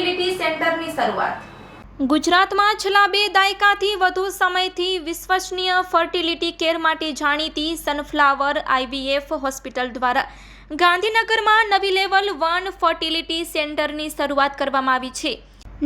Fertility સેન્ટરની શરૂઆત. ગુજરાતમાં છેલ્લા બે દાયકાથી વધુ સમયથી વિશ્વસનીય ફર્ટિલિટી કેર માટે જાણીતી સનફ્લાવર આઈવીએફ હોસ્પિટલ દ્વારા ગાંધીનગરમાં નવી લેવલ વન ફર્ટિલિટી સેન્ટરની શરૂઆત કરવામાં આવી છે.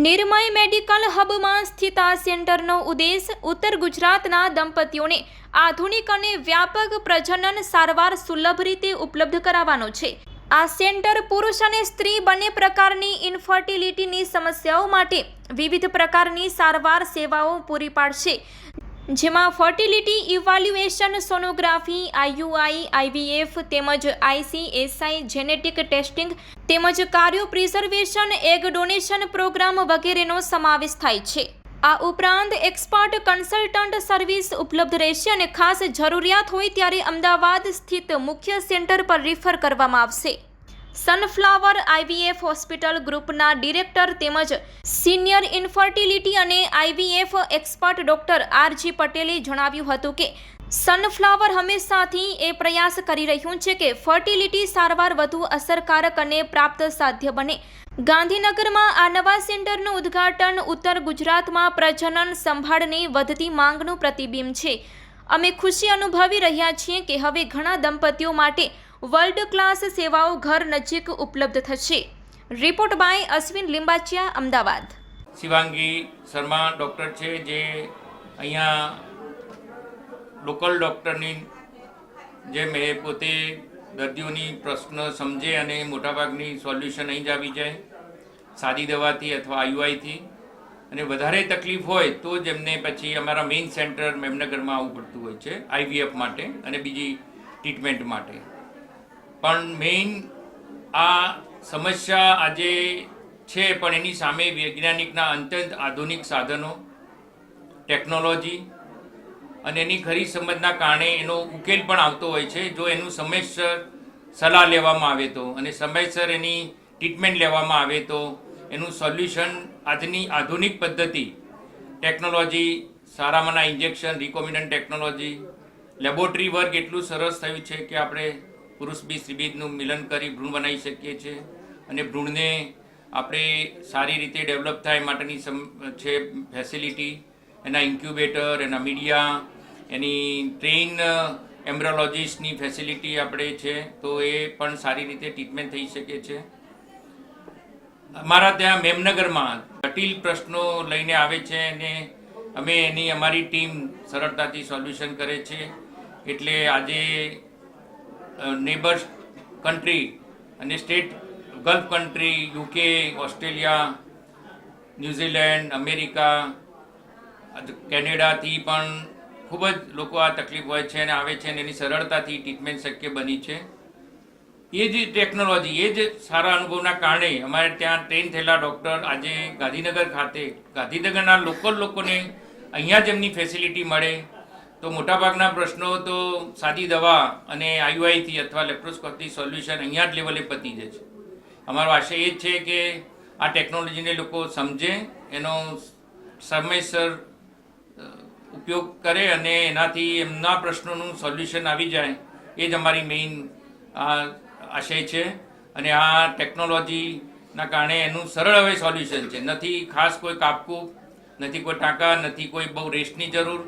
નિર્મય મેડિકલ હબમાં સ્થિત આ સેન્ટરનો ઉદ્દેશ ઉત્તર ગુજરાતના દંપતીઓને આધુનિક અને વ્યાપક પ્રજનન સારવાર સુલભ રીતે ઉપલબ્ધ કરાવવાનો છે. આ સેન્ટર પુરુષ અને સ્ત્રી બંને પ્રકારની ઇન્ફર્ટિલિટીની સમસ્યાઓ માટે વિવિધ પ્રકારની સારવાર સેવાઓ પૂરી પાડશે. જેમાં fertility evaluation sonography IUI IVF તેમજ આઈસીએસઆઈ જેનેટિક ટેસ્ટિંગ તેમજ કાર્યો પ્રિઝર્વેશન એગ ડોનેશન પ્રોગ્રામ વગેરેનો સમાવેશ થાય છે. આ ઉપરાંત એક્સપર્ટ કન્સલ્ટન્ટ સર્વિસ ઉપલબ્ધ રહેશે અને ખાસ જરૂરિયાત હોય ત્યારે અમદાવાદ સ્થિત મુખ્ય સેન્ટર પર રિફર કરવામાં આવશે. સનફ્લાવર આઈવીએફ હોસ્પિટલ ગ્રુપના ડિરેક્ટર તેમજ સિનિયર ઇન્ફર્ટિલિટી અને આઈવીએફ એક્સપર્ટ ડોક્ટર આરજી પટેલે જણાવ્યું હતું કે સનફ્લાવર હંમેશાથી એ પ્રયાસ કરી રહ્યું છે કે ફર્ટિલિટી સારવાર વધુ અસરકારક અને પ્રાપ્ત સાધ્ય બને. ગાંધીનગરમાં આ નવા સેન્ટરનું ઉદ્ઘાટન ઉત્તર ગુજરાતમાં પ્રજનન સંભાળની વધતી માંગનું પ્રતિબિંબ છે. અમે ખુશી અનુભવી રહ્યા છીએ કે હવે ઘણા દંપતીઓ માટે વર્લ્ડ ક્લાસ સેવાઓ ઘર નજીક ઉપલબ્ધ થશે. Report by Ashwin Limbachiya, Ahmedabad. Shivangi Sharma doctor છે જે અહીંયા લોકલ ડૉક્ટરની જેમ એ પોતે દર્દીઓની પ્રશ્ન સમજે અને મોટાભાગની સોલ્યુશન અહીં જ આવી જાય, સાદી દવાથી અથવા આયુઆઈથી અને વધારે તકલીફ હોય તો જ એમને પછી અમારા મેઇન સેન્ટર મેમનગરમાં આવવું પડતું હોય છે, આઈવીએફ માટે અને બીજી ટ્રીટમેન્ટ માટે. પણ મેઇન આ સમસ્યા આજે છે, પણ એની સામે વૈજ્ઞાનિકના અત્યંત આધુનિક સાધનો, ટેકનોલોજી અને એની ખરી સમજના કારણે એનો ઉકેલ પણ આવતો હોય છે, જો એનું સમયસર સલાહ લેવામાં આવે તો અને સમયસર એની ટ્રીટમેન્ટ લેવામાં આવે તો એનું સોલ્યુશન આજની આધુનિક પદ્ધતિ technology સારામાંના injection recombinant technology laboratory work એટલું સરસ થયું છે કે આપણે પુરુષ બી સ્ત્રીબીજનું મિલન કરી ભ્રૂણ બનાવી શકીએ છીએ અને ભ્રૂણને આપણે સારી રીતે ડેવલપ થાય માટેની છે ફેસિલિટી એના ઇન્ક્યુબેટર એના મીડિયા એની ટ્રેન એમ્બ્રોલોજીસ્ટની ફેસિલિટી આપણે છે, તો એ પણ સારી રીતે ટ્રીટમેન્ટ થઈ શકે છે. અમારા ત્યાં મેમનગરમાં જટિલ પ્રશ્નો લઈને આવે છે અને અમે એની, અમારી ટીમ સરળતાથી સોલ્યુશન કરે છે. એટલે આજે નેબર્સ કન્ટ્રી અને state gulf country, UK, Australia, New Zealand, America કેનેડાથી પણ ખૂબ જ લોકો આ તકલીફ હોય છે અને આવે છે અને એની સરળતાથી ટ્રીટમેન્ટ શક્ય બની છે. એ જ ટેકનોલોજી એ જ સારા અનુભવના કારણે અમારે ત્યાં ટ્રેન થયેલા ડૉક્ટર આજે ગાંધીનગર ખાતે, ગાંધીનગરના લોકલ લોકોને અહીંયા જ એમની ફેસિલિટી મળે. તો મોટાભાગના પ્રશ્નો તો સાદી દવા અને આયુઆઈથી અથવા લેપ્રોસ્કોપથી સોલ્યુશન અહીંયા જ લેવલે પતી જાય છે. અમારો આશય એ જ છે કે આ ટેકનોલોજીને લોકો સમજે, એનો સમયસર ઉપયોગ કરે અને એનાથી એમના પ્રશ્નોનું સોલ્યુશન આવી જાય, એ જ અમારી મેઇન આશય છે. અને આ ટેકનોલોજીના કારણે એનું સરળ હવે સોલ્યુશન છે. નથી ખાસ કોઈ કાપકૂપ, નથી કોઈ ટાંકા, નથી કોઈ બહુ રેસ્ટની જરૂર.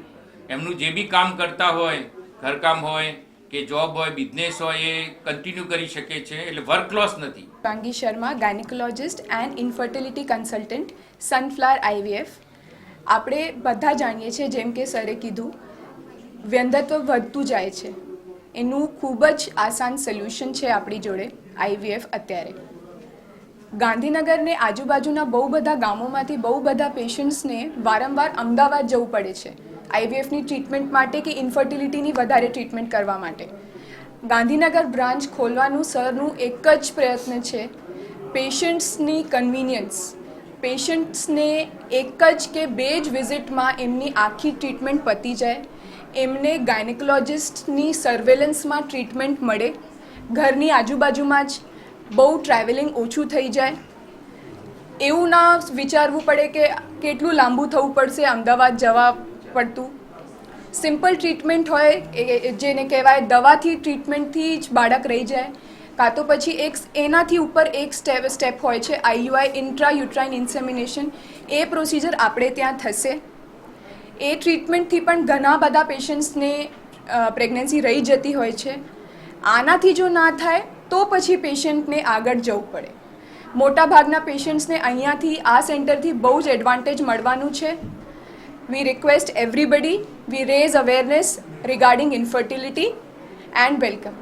એમનું જે બી કામ કરતા હોય, ઘરકામ હોય, કે જોબ હોય બિઝનેસ હોય, એ કન્ટિન્યુ કરી શકે છે. એટલે વર્ક લોસ નથી. Vangi Sharma gynaecologist and infertility consultant sunflower IVF આપણે બધા જાણીએ છીએ, જેમ કે સરે કીધું વ્યંધત્વ વધતું જાય છે. એનું ખૂબ જ આસાન સોલ્યુશન છે આપણી જોડે આઈવીએફ અત્યારે. ગાંધીનગરને આજુબાજુના બહુ બધા ગામોમાંથી બહુ બધા પેશન્ટ્સને વારંવાર અમદાવાદ જવું પડે છે આઈવીએફની ટ્રીટમેન્ટ માટે કે ઇન્ફર્ટિલિટીની વધારે ટ્રીટમેન્ટ કરવા માટે. ગાંધીનગર બ્રાન્ચ ખોલવાનું સરનું એક જ પ્રયત્ન છે પેશન્ટ્સની કન્વિનિયન્સ પેશન્ટ્સને એક જ કે બે જ વિઝિટમાં એમની આખી ટ્રીટમેન્ટ પતી જાય. એમને ગાયનેકોલોજિસ્ટની સર્વેલન્સમાં ટ્રીટમેન્ટ મળે. ઘરની આજુબાજુમાં જ બહુ ટ્રાવેલિંગ ઓછું થઈ જાય. એવું ના વિચારવું પડે કે કેટલું લાંબુ થવું પડશે અમદાવાદ જવા પડતું. સિમ્પલ ટ્રીટમેન્ટ હોય જેને કહેવાય દવાથી ટ્રીટમેન્ટથી જ બાળક રહી જાય. કાં તો પછી એક એનાથી ઉપર એક સ્ટેપ સ્ટેપ હોય છે આઈયુઆઈ ઇન્ટ્રા યુટ્રાઇન ઇન્સેમિનેશન એ પ્રોસિજર આપણે ત્યાં થશે. એ ટ્રીટમેન્ટથી પણ ઘણા બધા પેશન્ટ્સને પ્રેગ્નન્સી રહી જતી હોય છે. આનાથી જો ના થાય, તો પછી પેશન્ટને આગળ જવું પડે. મોટાભાગના પેશન્ટ્સને અહીંયાથી, આ સેન્ટરથી બહુ જ એડવાન્ટેજ મળવાનું છે. We request everybody we raise awareness regarding infertility and welcome